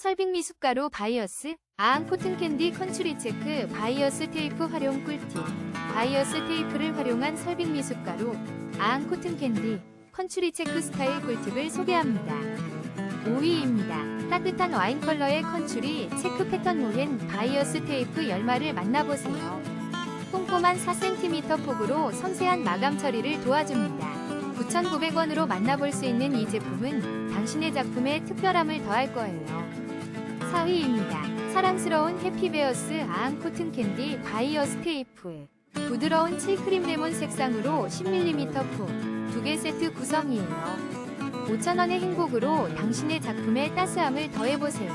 설빙 미숫가루 바이어스, 아앙 코튼 캔디 컨츄리 체크 바이어스 테이프 활용 꿀팁. 바이어스 테이프를 활용한 설빙 미숫가루, 아앙 코튼 캔디, 컨츄리 체크 스타일 꿀팁을 소개합니다. 5위입니다. 따뜻한 와인 컬러의 컨츄리 체크 패턴 모엔 바이어스 테이프 열마를 만나보세요. 꼼꼼한 4cm 폭으로 섬세한 마감 처리를 도와줍니다. 9,900원으로 만나볼 수 있는 이 제품은 당신의 작품에 특별함을 더할 거예요. 4위입니다. 사랑스러운 해피베어스 아앙 코튼 캔디 바이어 스 테이프. 부드러운 7크림 레몬 색상으로 10mm 품, 2개 세트 구성이에요. 5,000원의 행복으로 당신의 작품에 따스함을 더해보세요.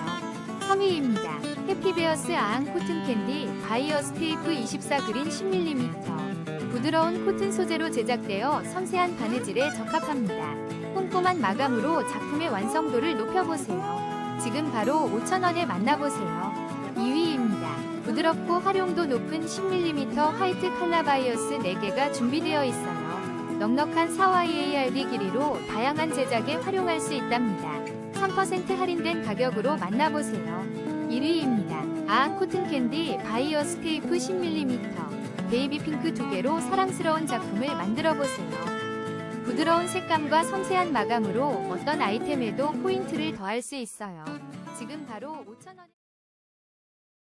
3위입니다. 해피베어스 아앙 코튼 캔디 바이어 스 테이프 24그린 10mm. 부드러운 코튼 소재로 제작되어 섬세한 바느질에 적합합니다. 꼼꼼한 마감으로 작품의 완성도를 높여보세요. 지금 바로 5,000원에 만나보세요. 2위입니다. 부드럽고 활용도 높은 10mm 화이트 칼라 바이어스 4개가 준비되어 있어요. 넉넉한 4YARD 길이로 다양한 제작에 활용할 수 있답니다. 3% 할인된 가격으로 만나보세요. 1위입니다. 아앙 코튼 캔디 바이어스 테이프 10mm 베이비 핑크 두 개로 사랑스러운 작품을 만들어 보세요. 부드러운 색감과 섬세한 마감으로 어떤 아이템에도 포인트를 더할 수 있어요. 지금 바로 5,000원